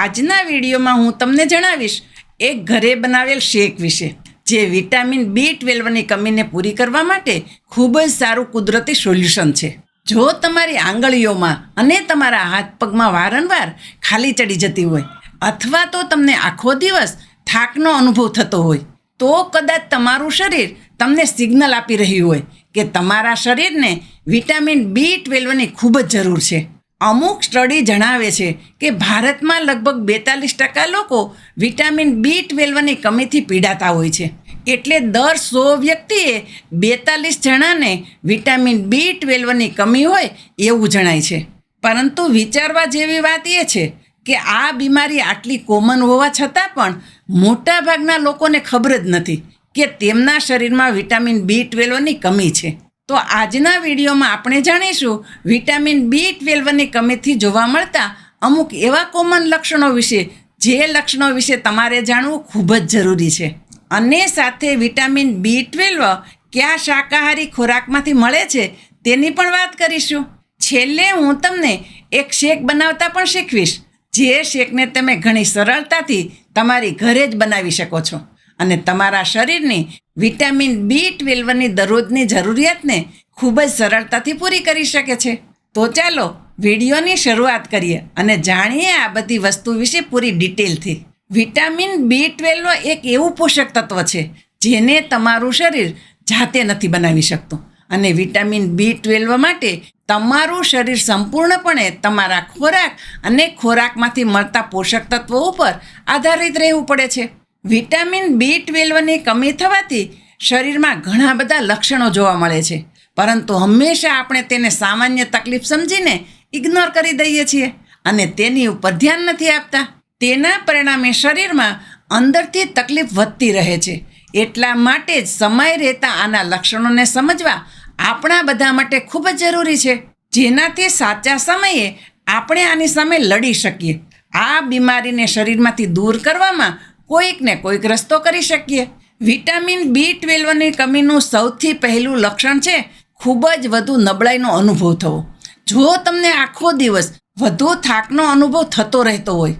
આજના વિડીયોમાં હું તમને જણાવીશ એક ઘરે બનાવેલ શેક વિશે, જે વિટામિન બી ટ્વેલ્વની કમીને પૂરી કરવા માટે ખૂબ જ સારું કુદરતી સોલ્યુશન છે. જો તમારી આંગળીઓમાં અને તમારા હાથ પગમાં વારંવાર ખાલી ચડી જતી હોય, અથવા તો તમને આખો દિવસ થાકનો અનુભવ થતો હોય, તો કદાચ તમારું શરીર તમને સિગ્નલ આપી રહ્યું હોય કે તમારા શરીરને વિટામિન બી ટ્વેલ્વની ખૂબ જ જરૂર છે. અમુક સ્ટડી જણાવે છે કે ભારતમાં લગભગ બેતાલીસ ટકા લોકો વિટામિન બી ટ્વેલ્વની કમીથી પીડાતા હોય છે. એટલે દર સો વ્યક્તિએ બેતાલીસ જણાને વિટામિન બી ટ્વેલ્વની કમી હોય એવું જણાય છે. પરંતુ વિચારવા જેવી વાત એ છે કે આ બીમારી આટલી કોમન હોવા છતાં પણ મોટાભાગના લોકોને ખબર જ નથી કે તેમના શરીરમાં વિટામિન બી ટ્વેલ્વની કમી છે. તો આજના વિડીયોમાં આપણે જાણીશું વિટામિન બી ટ્વેલ્વની કમીથી જોવા મળતા અમુક એવા કોમન લક્ષણો વિશે, જે લક્ષણો વિશે તમારે જાણવું ખૂબ જ જરૂરી છે. અને સાથે વિટામિન બી ટ્વેલ્વ કયા શાકાહારી ખોરાકમાંથી મળે છે તેની પણ વાત કરીશું. છેલ્લે હું તમને એક શેક બનાવતા પણ શીખવીશ, જે શેકને તમે ઘણી સરળતાથી તમારી ઘરે જ બનાવી શકો છો. અને તમારા શરીરની વિટામિન બી ટ્વેલ્વની દરરોજની જરૂરિયાતને ખૂબ જ સરળતાથી પૂરી કરી શકે છે. તો ચાલો વિડીયોની શરૂઆત કરીએ અને જાણીએ આ બધી વસ્તુ વિશે પૂરી ડિટેલથી. વિટામિન બી ટ્વેલ્વ એક એવું પોષક તત્વ છે, જેને તમારું શરીર જાતે નથી બનાવી શકતું. અને વિટામિન બી ટ્વેલ્વ માટે તમારું શરીર સંપૂર્ણપણે તમારા ખોરાક અને ખોરાકમાંથી મળતા પોષક તત્વો ઉપર આધારિત રહેવું પડે છે. વિટામિન બી ટ્વેલ્વની કમી થવાથી શરીરમાં ઘણા બધા લક્ષણો જોવા મળે છે. પરંતુ હંમેશા આપણે તેને સામાન્ય તકલીફ સમજીને ઇગ્નોર કરી દઈએ છીએ અને તેની ઉપર ધ્યાન નથી આપતા. તેના પરિણામે શરીરમાં અંદરથી તકલીફ વધતી રહે છે. એટલા માટે જ સમય રહેતા આના લક્ષણોને સમજવા આપણા બધા માટે ખૂબ જ જરૂરી છે. જેનાથી સાચા સમયે આપણે આની સામે લડી શકીએ. આ બીમારીને શરીરમાંથી દૂર કરવામાં કોઈક ને કોઈક રસ્તો કરી શકીએ. વિટામિન બી ટ્વેલ્વની કમીનું સૌથી પહેલું લક્ષણ છે ખૂબ જ વધુ નબળાઈનો અનુભવ થવો. જો તમને આખો દિવસ વધુ થાકનો અનુભવ થતો રહેતો હોય,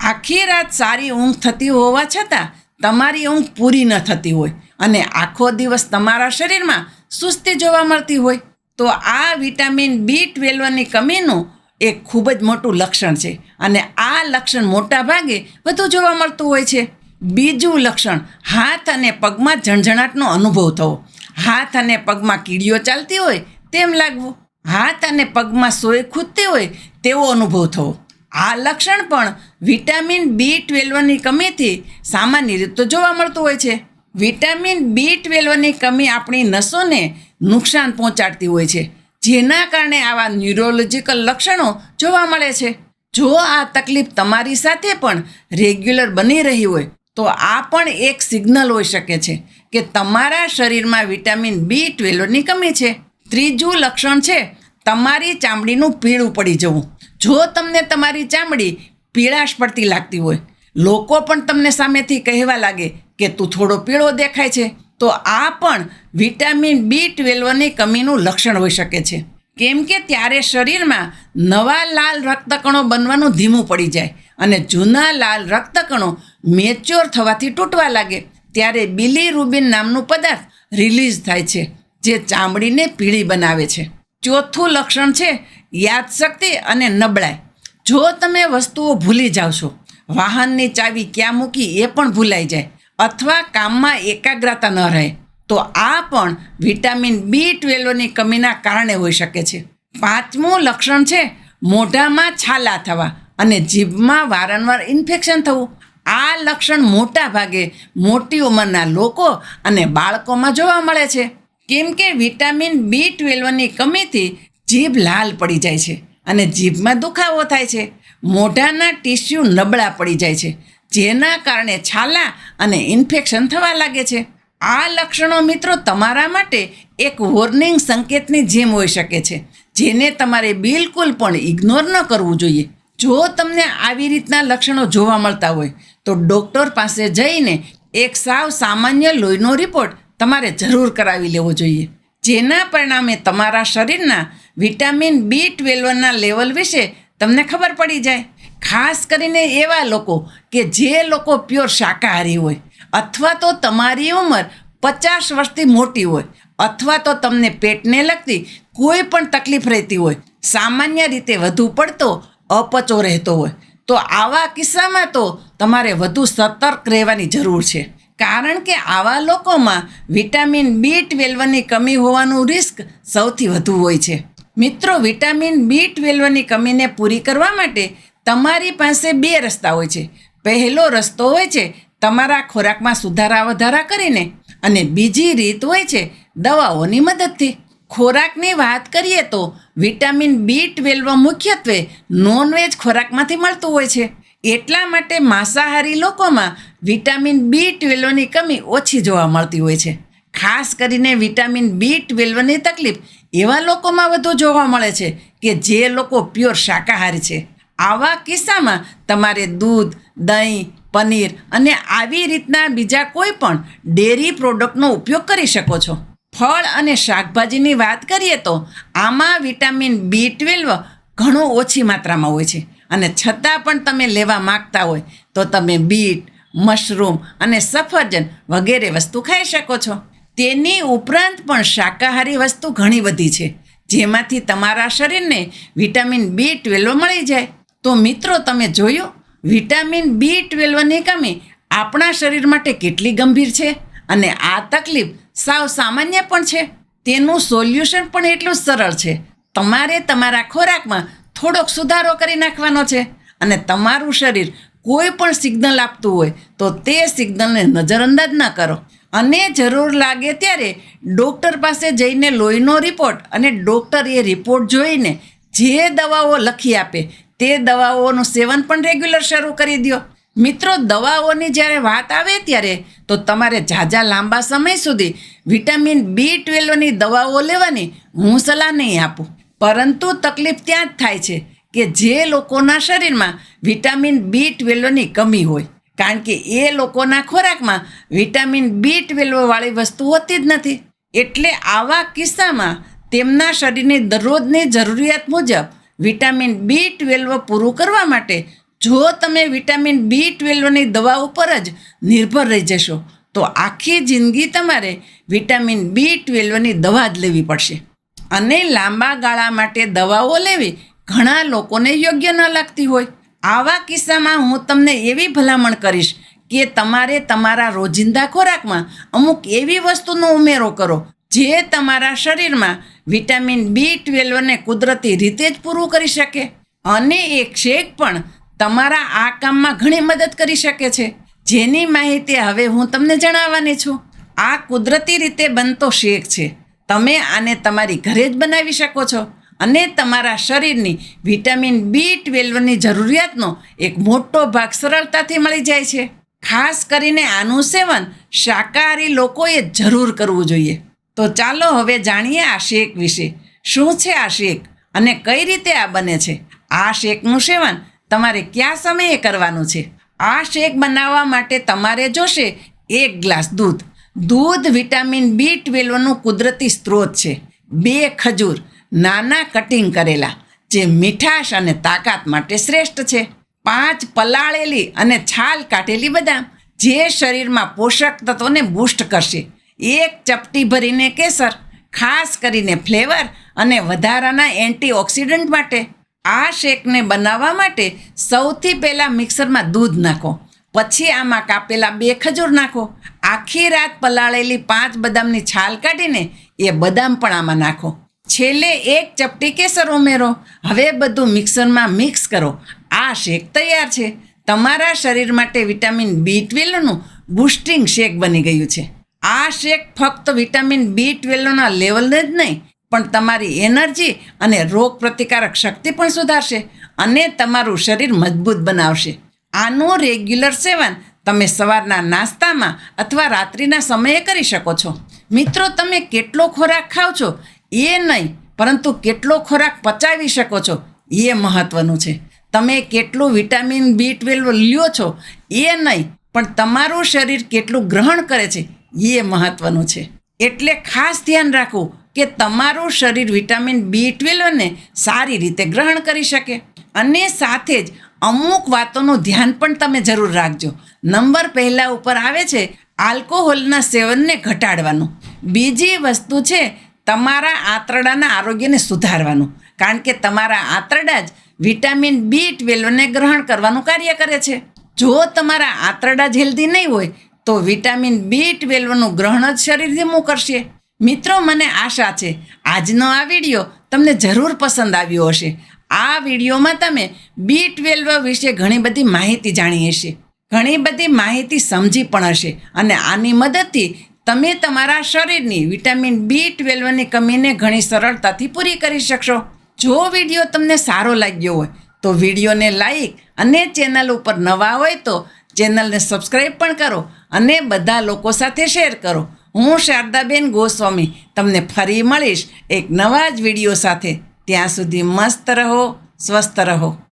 આખી રાત સારી ઊંઘ થતી હોવા છતાં તમારી ઊંઘ પૂરી ન થતી હોય અને આખો દિવસ તમારા શરીરમાં સુસ્તી જોવા મળતી હોય, તો આ વિટામિન બી ટ્વેલ્વની કમીનું એક ખૂબ જ મોટું લક્ષણ છે. અને આ લક્ષણ મોટા ભાગે વધુ જોવા મળતું હોય છે. બીજું લક્ષણ, હાથ અને પગમાં ઝણઝણાટનો અનુભવ થવો. હાથ અને પગમાં કીડીઓ ચાલતી હોય તેમ લાગવું. હાથ અને પગમાં સોય ખૂદતી હોય તેવો અનુભવ થવો. આ લક્ષણ પણ વિટામિન બી ટ્વેલ્વની કમીથી સામાન્ય રીતે જોવા મળતું હોય છે. વિટામિન બી ટ્વેલ્વની કમી આપણી નસોને નુકસાન પહોંચાડતી હોય છે. જેના કારણે આવા ન્યુરોલોજીકલ લક્ષણો જોવા મળે છે. જો આ તકલીફ તમારી સાથે પણ રેગ્યુલર બની રહી હોય, તો આ પણ એક સિગ્નલ હોઈ શકે છે કે તમારા શરીરમાં વિટામિન બી ટ્વેલ્વની કમી છે. ત્રીજું લક્ષણ છે, તમારી ચામડીનું પીળું પડી જવું. જો તમને તમારી ચામડી પીળાશ પડતી લાગતી હોય, લોકો પણ તમને સામેથી કહેવા લાગે કે તું થોડો પીળો દેખાય છે. તો આ પણ વિટામિન બી ટ્વેલ્વની કમીનું લક્ષણ હોઈ શકે છે. કેમ કે ત્યારે શરીરમાં નવા લાલ રક્તકણો બનવાનું ધીમું પડી જાય અને જૂના લાલ રક્તકણો મેચ્યોર થવાથી તૂટવા લાગે, ત્યારે બિલીરુબિન નામનું પદાર્થ રિલીઝ થાય છે, જે ચામડીને પીળી બનાવે છે. ચોથું લક્ષણ છે યાદશક્તિ અને નબળાઈ. જો તમે વસ્તુઓ ભૂલી જાઓ છો, વાહનની ચાવી ક્યાં મૂકી એ પણ ભૂલાઈ જાય અથવા કામમાં એકાગ્રતા ન રહે, તો આ પણ વિટામિન બી ટ્વેલ્વની કમીના કારણે હોઈ શકે છે. પાંચમું લક્ષણ છે, મોઢામાં છાલા થવા અને જીભમાં વારંવાર ઇન્ફેક્શન થવું. આ લક્ષણ મોટા ભાગે મોટી ઉંમરના લોકો અને બાળકોમાં જોવા મળે છે. કેમ કે વિટામિન બી ટ્વેલ્વની કમીથી જીભ લાલ પડી જાય છે અને જીભમાં દુખાવો થાય છે. મોઢાના ટીસ્યુ નબળા પડી જાય છે. જેના કારણે છાલા અને ઇન્ફેક્શન થવા લાગે છે. આ લક્ષણો મિત્રો તમારા માટે એક વોર્નિંગ સંકેતની જેમ હોઈ શકે છે, જેને તમારે બિલકુલ પણ ઇગ્નોર ન કરવું જોઈએ. જો તમને આવી રીતના લક્ષણો જોવા મળતા હોય, તો ડૉક્ટર પાસે જઈને એક સાવ સામાન્ય લોહીનો રિપોર્ટ તમારે જરૂર કરાવી લેવો જોઈએ. જેના પરિણામે તમારા શરીરના વિટામિન બી ટ્વેલ્વના લેવલ વિશે તમને ખબર પડી જાય. ખાસ કરીને એવા લોકો કે જે લોકો પ્યોર શાકાહારી હોય અથવા તો તમારી ઉંમર પચાસ વર્ષથી મોટી હોય અથવા તો તમને પેટને લગતી કોઈ પણ તકલીફ રહેતી હોય, સામાન્ય રીતે વધુ પડતો અપચો રહેતો હોય, તો આવા કિસ્સામાં તો તમારે વધુ સતર્ક રહેવાની જરૂર છે. કારણ કે આવા લોકોમાં વિટામિન બી ટ્વેલ્વની કમી હોવાનું રિસ્ક સૌથી વધુ હોય છે. મિત્રો, વિટામિન બી ટ્વેલ્વની કમીને પૂરી કરવા માટે તમારી પાસે બે રસ્તા હોય છે. પહેલો રસ્તો હોય છે, તમારા ખોરાકમાં સુધારા વધારા કરીને અને બીજી રીત હોય છે, દવાઓની મદદથી. ખોરાકની વાત કરીએ તો વિટામિન બી ટ્વેલ્વ મુખ્યત્વે નોનવેજ ખોરાકમાંથી મળતું હોય છે. એટલા માટે માંસાહારી લોકોમાં વિટામિન બી ટ્વેલ્વની કમી ઓછી જોવા મળતી હોય છે. ખાસ કરીને વિટામિન બી ટ્વેલ્વની તકલીફ એવા લોકોમાં વધુ જોવા મળે છે કે જે લોકો પ્યોર શાકાહારી છે. આવા કિસ્સામાં તમારે દૂધ, દહીં, પનીર અને આવી રીતના બીજા કોઈ પણ ડેરી પ્રોડક્ટનો ઉપયોગ કરી શકો છો. ફળ અને શાકભાજીની વાત કરીએ તો આમાં વિટામિન બી ટ્વેલ્વ ઘણું ઓછી માત્રામાં હોય છે અને છતાં પણ તમે લેવા માગતા હોય તો તમે બીટ, મશરૂમ અને સફરજન વગેરે વસ્તુ ખાઈ શકો છો. તેની ઉપરાંત પણ શાકાહારી વસ્તુ ઘણી બધી છે. જેમાંથી તમારા શરીરને વિટામિન બી ટ્વેલ્વ મળી જાય. તો મિત્રો, તમે જોયું? વિટામિન બી ટ્વેલ્વની કમી આપણા શરીર માટે કેટલી ગંભીર છે? અને આ તકલીફ સાવ સામાન્ય પણ છે. તેનું સોલ્યુશન પણ એટલું જ સરળ છે. તમારે તમારા ખોરાકમાં થોડોક સુધારો કરી નાખવાનો છે. અને તમારું શરીર કોઈ પણ સિગ્નલ આપતું હોય, તો તે સિગ્નલને નજરઅંદાજ ન કરો. અને જરૂર લાગે ત્યારે ડૉક્ટર પાસે જઈને લોહીનો રિપોર્ટ અને ડૉક્ટર એ રિપોર્ટ જોઈને જે દવાઓ લખી આપે તે દવાઓનું સેવન પણ રેગ્યુલર શરૂ કરી દો મિત્રો, દવાઓની જ્યારે વાત આવે ત્યારે, તો તમારે ઝાઝા લાંબા સમય સુધી વિટામિન બી ટ્વેલ્વની દવાઓ લેવાની હું સલાહ નહીં આપું. પરંતુ તકલીફ ત્યાં જ થાય છે કે જે લોકોના શરીરમાં વિટામિન બી ટ્વેલ્વની કમી હોય. કારણ કે એ લોકોના ખોરાકમાં વિટામિન બી ટ્વેલ્વવાળી વસ્તુ હોતી જ નથી. એટલે આવા કિસ્સામાં તેમના શરીરની દરરોજની જરૂરિયાત મુજબ વિટામિન બી ટ્વેલ્વ પૂરું કરવા માટે જો તમે વિટામિન બી ટ્વેલ્વની દવા ઉપર જ નિર્ભર રહી જશો, તો આખી જિંદગી તમારે વિટામિન બી ટ્વેલ્વની દવા જ લેવી પડશે. અને લાંબા ગાળા માટે દવાઓ લેવી ઘણા લોકોને યોગ્ય ન લાગતી હોય. આવા કિસ્સામાં હું તમને એવી ભલામણ કરીશ કે તમારે તમારા રોજિંદા ખોરાકમાં અમુક એવી વસ્તુનો ઉમેરો કરો, જે તમારા શરીરમાં વિટામિન બી ટ્વેલ્વને કુદરતી રીતે જ પૂરું કરી શકે. અને એક શેક પણ તમારા આ કામમાં ઘણી મદદ કરી શકે છે. જેની માહિતી હવે હું તમને જણાવવાની છું. આ કુદરતી રીતે બનતો શેક છે. તમે આને તમારી ઘરે જ બનાવી શકો છો. અને તમારા શરીરની વિટામિન બી ટ્વેલ્વની જરૂરિયાતનો એક મોટો ભાગ સરળતાથી મળી જાય છે. ખાસ કરીને આનું સેવન શાકાહારી લોકોએ જરૂર કરવું જોઈએ. તો ચાલો હવે જાણીએ આ શેક વિશે. શું છે આ શેક અને કઈ રીતે આ બને છે? આ શેકનું સેવન તમારે કયા સમયે કરવાનું છે? આ શેક બનાવવા માટે તમારે જોશે એક ગ્લાસ દૂધ. દૂધ વિટામિન બી ટ્વેલ્વનું કુદરતી સ્ત્રોત છે. બે ખજૂર, નાના કટિંગ કરેલા, જે મીઠાશ અને તાકાત માટે શ્રેષ્ઠ છે. પાંચ પલાળેલી અને છાલ કાઢેલી બદામ, જે શરીરમાં પોષક તત્વોને બૂસ્ટ કરશે. એક ચપટી ભરીને કેસર, ખાસ કરીને ફ્લેવર અને વધારાના એન્ટીઓક્સિડન્ટ માટે. આ શેકને બનાવવા માટે સૌથી પહેલાં મિક્સરમાં દૂધ નાખો, પછી આમાં કાપેલા બે ખજૂર નાખો. આખી રાત પલાળેલી પાંચ બદામની છાલ કાઢીને એ બદામ પણ આમાં નાખો. છેલ્લે એક ચપટી કેસર ઉમેરો. હવે બધું મિક્સરમાં મિક્સ કરો. આ શેક તૈયાર છે. તમારા શરીર માટે વિટામિન બી ટ્વેલ્વનું બુસ્ટિંગ શેક બની ગયું છે. આ શેક ફક્ત વિટામિન બી ટ્વેલ્વના લેવલને જ નહીં, પણ તમારી એનર્જી અને રોગ પ્રતિકારક શક્તિ પણ સુધારશે અને તમારું શરીર મજબૂત બનાવશે. આનું રેગ્યુલર સેવન તમે સવારના નાસ્તામાં અથવા રાત્રિના સમયે કરી શકો છો. મિત્રો, તમે કેટલો ખોરાક ખાવ છો? એ નહીં, પરંતુ કેટલો ખોરાક પચાવી શકો છો? એ મહત્ત્વનું છે. તમે કેટલું વિટામિન બી ટ્વેલ્વ લ્યો છો? એ નહીં, પણ તમારું શરીર કેટલું ગ્રહણ કરે છે? એ મહત્ત્વનું છે. એટલે ખાસ ધ્યાન રાખવું કે તમારું શરીર વિટામિન બી ટ્વેલ્વને સારી રીતે ગ્રહણ કરી શકે. અને સાથે જ અમુક વાતોનું ધ્યાન પણ તમે જરૂર રાખજો. નંબર પહેલા ઉપર આવે છે આલ્કોહોલના સેવનને ઘટાડવાનું. બીજી વસ્તુ છે તમારા આંતરડાના આરોગ્યને સુધારવાનું. કારણ કે તમારા આંતરડા જ વિટામિન બી ટ્વેલ્વને ગ્રહણ કરવાનું કાર્ય કરે છે. જો તમારા આંતરડા જ હેલ્ધી નહીં હોય તો વિટામિન બી ટ્વેલ્વનું ગ્રહણ જ શરીર ધીમું કરશે મિત્રો, મને આશા છે, આજનો આ વીડિયો તમને જરૂર પસંદ આવ્યો હશે. આ વિડીયોમાં તમે બી ટ્વેલ્વ વિશે ઘણી બધી માહિતી જાણી હશે. ઘણી બધી માહિતી સમજી પણ હશે અને આની મદદથી તમે તમારા શરીરની વિટામિન બી ટ્વેલ્વની કમીને ઘણી સરળતાથી પૂરી કરી શકશો. જો વીડિયો તમને સારો લાગ્યો હોય, તો વિડીયોને લાઈક અને ચેનલ ઉપર નવા હોય તો ચેનલને સબસ્ક્રાઈબ પણ કરો અને બધા લોકો સાથે શેર કરો. હું શારદાબેન ગોસ્વામી તમને ફરી મળીશ એક નવા જ વીડિયો સાથે. ત્યાં સુધી મસ્ત રહો, સ્વસ્થ રહો.